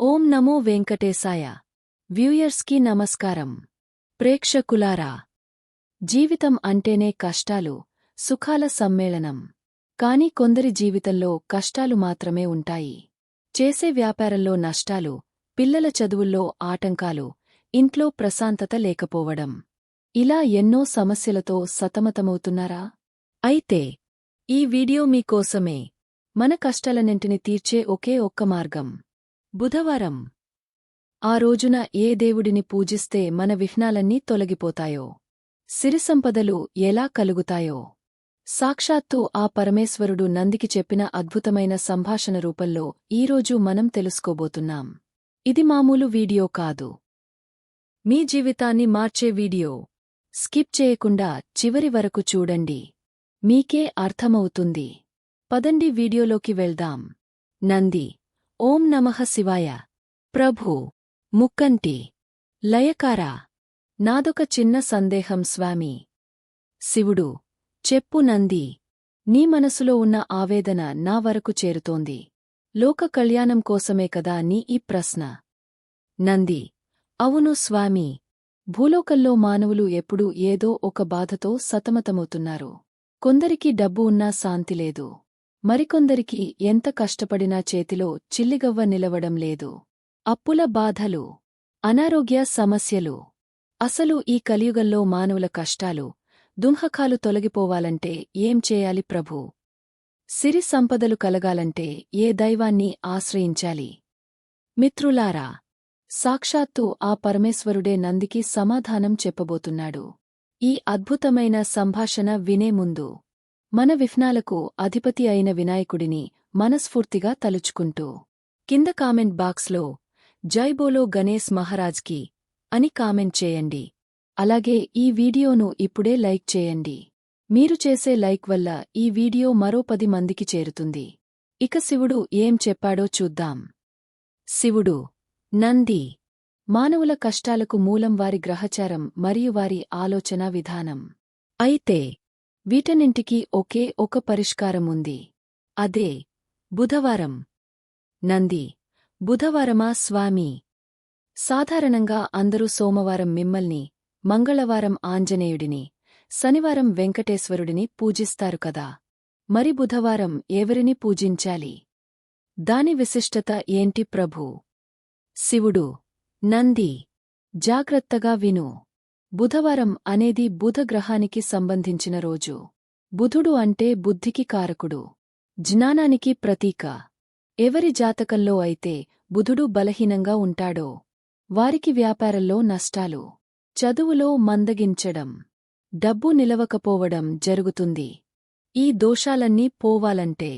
ఓం నమో వెంకటేశాయ. వ్యూయర్స్కి నమస్కారం. ప్రేక్షకులారా జీవితం అంటేనే కష్టాలు సుఖాల సమ్మేళనం. కాని కొందరి జీవితంలో కష్టాలు మాత్రమే ఉంటాయి. చేసే వ్యాపారంలో నష్టాలు పిల్లల చదువుల్లో ఆటంకాలు ఇంట్లో ప్రశాంతత లేకపోవడం. ఇలా ఎన్నో సమస్యలతో సతమతమవుతున్నారా? అయితే ఈ వీడియో మీకోసమే. మన కష్టాలన్నింటిని తీర్చే ఒకే ఒక్క మార్గం. బుధవారం. ఆ రోజున ఏ దేవుడిని పూజిస్తే మన విఘ్నాలన్నీ తొలగిపోతాయో? సిరిసంపదలు ఎలా కలుగుతాయో? సాక్షాత్తు ఆ పరమేశ్వరుడు నందికి చెప్పిన అద్భుతమైన సంభాషణ రూపంలో ఈరోజు మనం తెలుసుకోబోతున్నాం. ఇది మామూలు వీడియో కాదు. మీ జీవితాన్ని మార్చే వీడియో. స్కిప్ చేయకుండా చివరి వరకు చూడండి. మీకే అర్థమవుతుంది. పదండి వీడియోలోకి వెళ్దాం. నంది ఓం నమః శివాయ. ప్రభు ముక్కంటి లయకారా నాదొక చిన్న సందేహం స్వామి. శివుడు చెప్పు నంది నీ మనసులో ఉన్న ఆవేదన నా వరకు చేరుతోంది. లోక కళ్యాణం కోసమే కదా నీ ఈ ప్రశ్న. నంది అవును స్వామి. భూలోకంలో మానవులు ఎప్పుడూ ఏదో ఒక బాధతో సతమతమవుతున్నారు. కొందరికి డబ్బు ఉన్నా శాంతి లేదు. మరికొందరికి ఎంత కష్టపడినా చేతిలో చిల్లిగవ్వ నిలవడం లేదు. అప్పుల బాధలు అనారోగ్య సమస్యలు. అసలు ఈ కలియుగంలో మానవుల కష్టాలు దుంహకాలు తొలగిపోవాలంటే ఏం చేయాలి ప్రభూ? సిరి సంపదలు కలగాలంటే ఏ దైవాన్ని ఆశ్రయించాలి? మిత్రులారా సాక్షాత్తు ఆ పరమేశ్వరుడే నందికి సమాధానం చెప్పబోతున్నాడు. ఈ అద్భుతమైన సంభాషణ వినే ముందు మన విఫ్నాలకు అధిపతి అయిన వినాయకుడిని మనస్ఫూర్తిగా తలుచుకుంటూ. కింద కామెంట్ బాక్స్లో జైబోలో గణేశ్ మహారాజ్కి అని కామెంట్ చేయండి. అలాగే ఈ వీడియోను ఇప్పుడే లైక్ చేయండి. మీరు చేసే లైక్ వల్ల ఈ వీడియో మరో పది మందికి చేరుతుంది. ఇక శివుడు ఏం చెప్పాడో చూద్దాం. శివుడు నంది మానవుల కష్టాలకు మూలం వారి గ్రహచారం మరియు వారి ఆలోచన విధానం. అయితే వీటన్నింటికీ ఒకే ఒక పరిష్కారం ఉంది అదే బుధవారం. నంది బుధవారమా స్వామి? సాధారణంగా అందరూ సోమవారం మిమ్మల్ని మంగళవారం ఆంజనేయుడిని శనివారం వెంకటేశ్వరుడిని పూజిస్తారు కదా? మరి బుధవారం ఎవరిని పూజించాలి? దాని విశిష్టత ఏంటి ప్రభూ? శివుడు నంది జాగ్రత్తగా విను. బుధవారం అనేది బుధగ్రహానికి సంబంధించిన రోజు. బుధుడు అంటే బుద్ధికి కారకుడు. జ్ఞానానికి ప్రతీక. ఎవరి జాతకంలో అయితే బుధుడు బలహీనంగా ఉంటాడో వారికి వ్యాపారంలో నష్టాలు. చదువులో మందగించడం. డబ్బు నిలవకపోవడం జరుగుతుంది. ఈ దోషాలన్నీ పోవాలంటే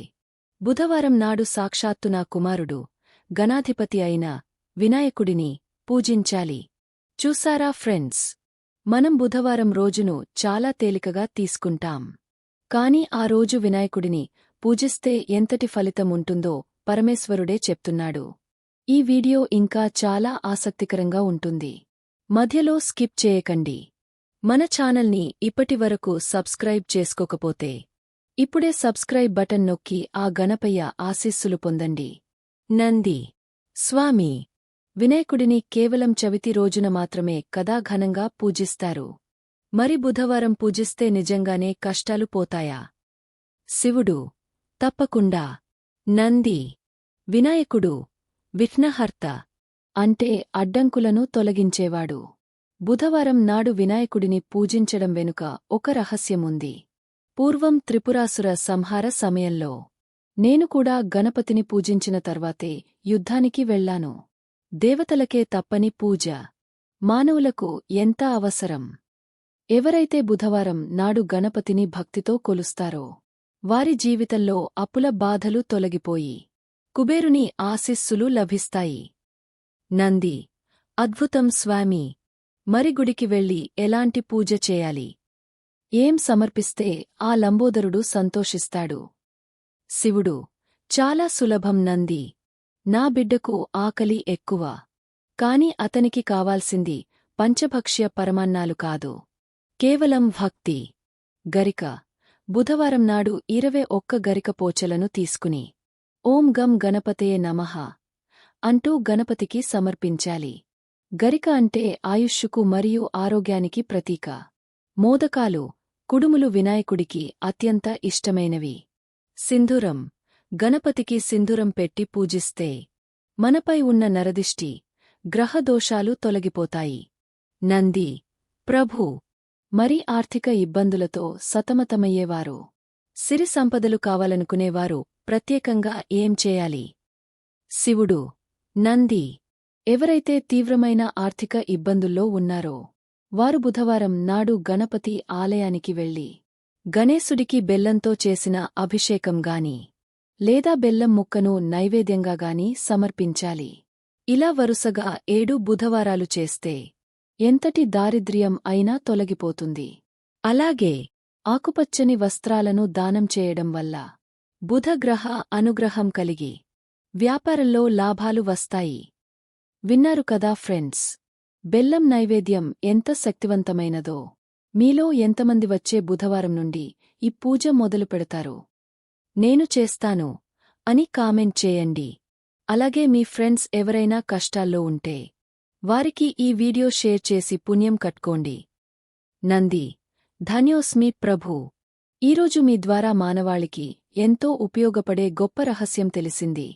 బుధవారం నాడు సాక్షాత్తు నా కుమారుడు గణాధిపతి అయిన వినాయకుడిని పూజించాలి. చూసారా ఫ్రెండ్స్? మనం బుధవారం రోజును చాలా తేలికగా తీసుకుంటాం. కాని ఆ రోజు వినాయకుడిని పూజిస్తే ఎంతటి ఫలితం ఉంటుందో పరమేశ్వరుడే చెప్తున్నాడు. ఈ వీడియో ఇంకా చాలా ఆసక్తికరంగా ఉంటుంది. మధ్యలో స్కిప్ చేయకండి. మన ఛానల్ని ఇప్పటివరకు సబ్స్క్రైబ్ చేసుకోకపోతే ఇప్పుడే సబ్స్క్రైబ్ బటన్ నొక్కి ఆ గణపయ్య ఆశీస్సులు పొందండి. నంది. స్వామి. వినాయకుడిని కేవలం చవితి రోజున మాత్రమే కదా ఘనంగా పూజిస్తారు. మరి బుధవారం పూజిస్తే నిజంగానే కష్టాలు పోతాయా? శివుడు తప్పకుండా. నంది వినాయకుడు విఘ్నహర్త అంటే అడ్డంకులను తొలగించేవాడు. బుధవారం నాడు వినాయకుడిని పూజించడం వెనుక ఒక రహస్యముంది. పూర్వం త్రిపురాసుర సంహార సమయంలో నేను కూడా గణపతిని పూజించిన తర్వాతే యుద్ధానికి వెళ్ళాను దేవతలకే తప్పని పూజ. మానవులకు ఎంత అవసరం? ఎవరైతే బుధవారం నాడు గణపతిని భక్తితో కొలుస్తారో వారి జీవితంలో అప్పుల బాధలు తొలగిపోయి కుబేరుని ఆశిస్సులు లభిస్తాయి. నంది అద్భుతం స్వామి! మరి గుడికి వెళ్ళి ఎలాంటి పూజ చేయాలి? ఏం సమర్పిస్తే ఆ లంబోదరుడు సంతోషిస్తాడు? శివుడు చాలా సులభం నంది! నా బిడ్డకు ఆకలి ఎక్కువ. కాని అతనికి కావాల్సింది పంచభక్ష్య పరమాన్నాలు కాదు. కేవలం భక్తి. గరిక. బుధవారం నాడు ఇరవై ఒక్క గరిక పోచలను తీసుకుని ఓం గం గణపతయే నమః అంటూ గణపతికి సమర్పించాలి. గరిక అంటే ఆయుష్షుకు మరియు ఆరోగ్యానికి ప్రతీక. మోదకాలు కుడుములు వినాయకుడికి అత్యంత ఇష్టమైనవి. సింధూరం. గణపతికి సింధూరం పెట్టి పూజిస్తే మనపై ఉన్న నరదిష్టి గ్రహదోషాలు తొలగిపోతాయి. నంది ప్రభు! మరి ఆర్థిక ఇబ్బందులతో సతమతమయ్యేవారు. సిరి సంపదలు కావాలనుకునేవారు ప్రత్యేకంగా ఏం చేయాలి? శివుడు నంది! ఎవరైతే తీవ్రమైన ఆర్థిక ఇబ్బందుల్లో ఉన్నారో వారు బుధవారం నాడు గణపతి ఆలయానికి వెళ్ళి గణేశుడికి బెల్లంతో చేసిన అభిషేకం గాని లేదా బెల్లం ముక్కను నైవేద్యంగా గాని సమర్పించాలి. ఇలా వరుసగా ఏడు బుధవారాలు చేస్తే ఎంతటి దారిద్ర్యం అయినా తొలగిపోతుంది. అలాగే ఆకుపచ్చని వస్త్రాలను దానం చేయడం వల్ల బుధగ్రహ అనుగ్రహం కలిగి వ్యాపారంలో లాభాలు వస్తాయి. విన్నారు కదా ఫ్రెండ్స్ బెల్లం నైవేద్యం ఎంత శక్తివంతమైనదో మీలో ఎంతమంది వచ్చే బుధవారం నుండి ఈ పూజ మొదలు పెడతారు నేను చేస్తాను అని కామెంట్ చేయండి. అలాగే మీ ఫ్రెండ్స్ ఎవరైనా కష్టాల్లో ఉంటే వారికి ఈ వీడియో షేర్ చేసి పుణ్యం కట్టుకోండి. నంది ధన్యోస్మి ప్రభూ. ఈరోజు మీ ద్వారా మానవాళికి ఎంతో ఉపయోగపడే గొప్ప రహస్యం తెలిసింది.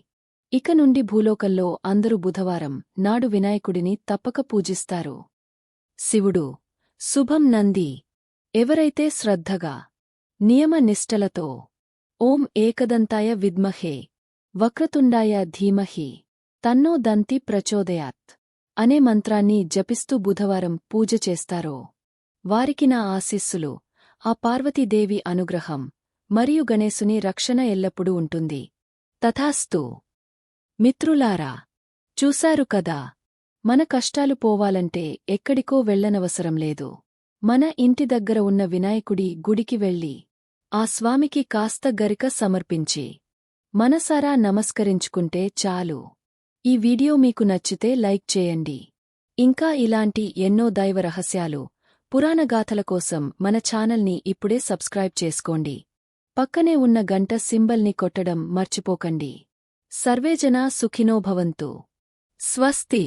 ఇక నుండి భూలోకంలో అందరూ బుధవారం నాడు వినాయకుడిని తప్పక పూజిస్తారు. శివుడు శుభం నంది. ఎవరైతే శ్రద్ధగా నియమ నిష్టలతో ఓం ఏకదంతాయ విద్మహే వక్రతుండాయ ధీమహి తన్నో దంతి ప్రచోదయాత్ అనే మంత్రాన్ని జపిస్తూ బుధవారం పూజ చేస్తారో. వారికి నా ఆశీస్సులు. ఆ పార్వతీదేవి అనుగ్రహం. మరియు గణేశుని రక్షణ ఎల్లప్పుడూ ఉంటుంది. తథాస్తు. మిత్రులారా చూశారు కదా? మన కష్టాలు పోవాలంటే ఎక్కడికో వెళ్ళనవసరం లేదు. మన ఇంటి దగ్గర ఉన్న వినాయకుడి గుడికి వెళ్ళి ఆ స్వామికి కాస్త గరిక సమర్పించి మనసారా నమస్కరించుకుంటే చాలు. ఈ వీడియో మీకు నచ్చితే లైక్ చేయండి. ఇంకా ఇలాంటి ఎన్నో దైవ రహస్యాలు పురాణగాథల కోసం మన ఛానల్ని ఇప్పుడే సబ్స్క్రైబ్ చేసుకోండి. పక్కనే ఉన్న గంట సింబల్ని కొట్టడం మర్చిపోకండి. సర్వేజనా సుఖినో భవంతు. స్వస్తి!